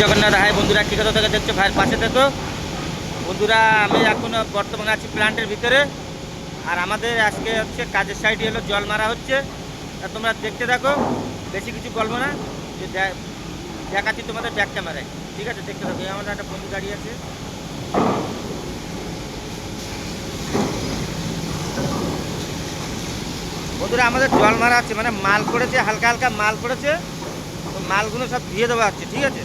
Jagannath, high বন্ধুরা, কী কথা দেখছ? ভাইয়ের পাশে দেখো বন্ধুরা, আমি এখন বর্তমানে আছি প্ল্যান্টের ভিতরে। আর আমাদের আজকে হচ্ছে কাজের সাইডে হলো জল মারা হচ্ছে তোমরা দেখতে থাকো, বেশি কিছু বলব না। যে দেখাচ্ছি তোমাদের ব্যাক ক্যামেরায় ঠিক আছে, দেখতে থাকো। আমার একটা বন্ধু দাঁড়িয়ে আছে। বন্ধুরা, আমাদের জল মারা আছে মানে মাল পড়েছে, হালকা হালকা মাল পড়েছে। তো মালগুলো সব ধুয়ে দেওয়া হচ্ছে, ঠিক আছে?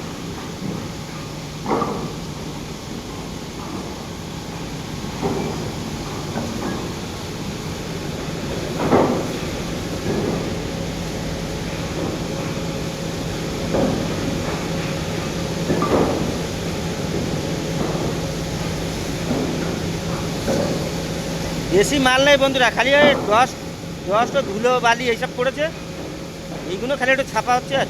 বেশি মাল নেই বন্ধুরা, খালি দশ দশটা ধুলো, বালি এইসব পড়েছে। এইগুলো খালি একটু ছাপা হচ্ছে আর।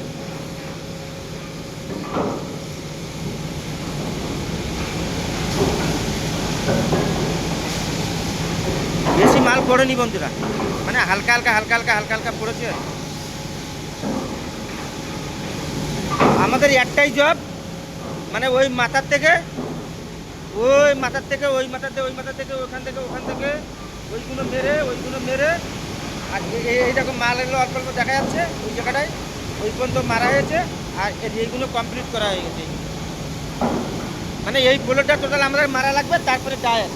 বেশি মাল পড়েনি বন্ধুরা। মানে হালকা হালকা হালকা হালকা হালকা হালকা পড়েছে। আমাদের একটাই জব মানে ওই মাথার থেকে ওই মাথার থেকে, ওই মাথার থেকে, ওই মাথার থেকে ওখান থেকে ওখান থেকে, ওইগুলো মেরে ওইগুলো মেরে, আর এইরকম মাল এগুলো অল্প অল্প দেখা যাচ্ছে, ওই জায়গাটায়, ওই পর্যন্ত মারা হয়েছে, আর এইগুলো কমপ্লিট করা হয়ে গেছে। মানে এই পোলোটা টোটাল আমাদের মারা লাগবে, তারপরে টায়ার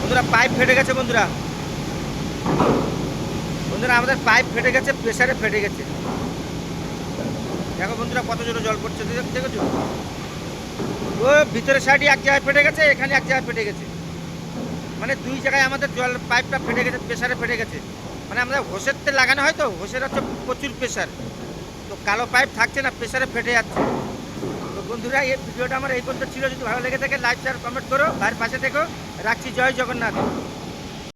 বন্ধুরা পাইপ ফেটে গেছে, বন্ধুরা। বন্ধুরা, আমাদের পাইপ ফেটে গেছে প্রেসারে ফেটে গেছে। দেখো বন্ধুরা কত জোরে জল পড়ছে দেখ- দেখেছ? ও ভিতরের সাইডে এক জায়গায় ফেটে গেছে, এখানে এক জায়গায় ফেটে গেছে। মানে দুই জায়গায় আমাদের জল পাইপটা ফেটে গেছে, প্রেসারে ফেটে গেছে। মানে আমাদের হোসের তে লাগানো হয় তো, হোসের হচ্ছে প্রচুর প্রেশার তো কালো পাইপ থাকছে না, প্রেসারে ফেটে যাচ্ছে। তো বন্ধুরা, এই ভিডিওটা আমার এই পর্যন্ত ছিল। যদি ভালো লেগে থাকে, লাইক শেয়ার কমেন্ট করো। ভাইয়ের পাশে থেকো রাখছি। জয় জগন্নাথ।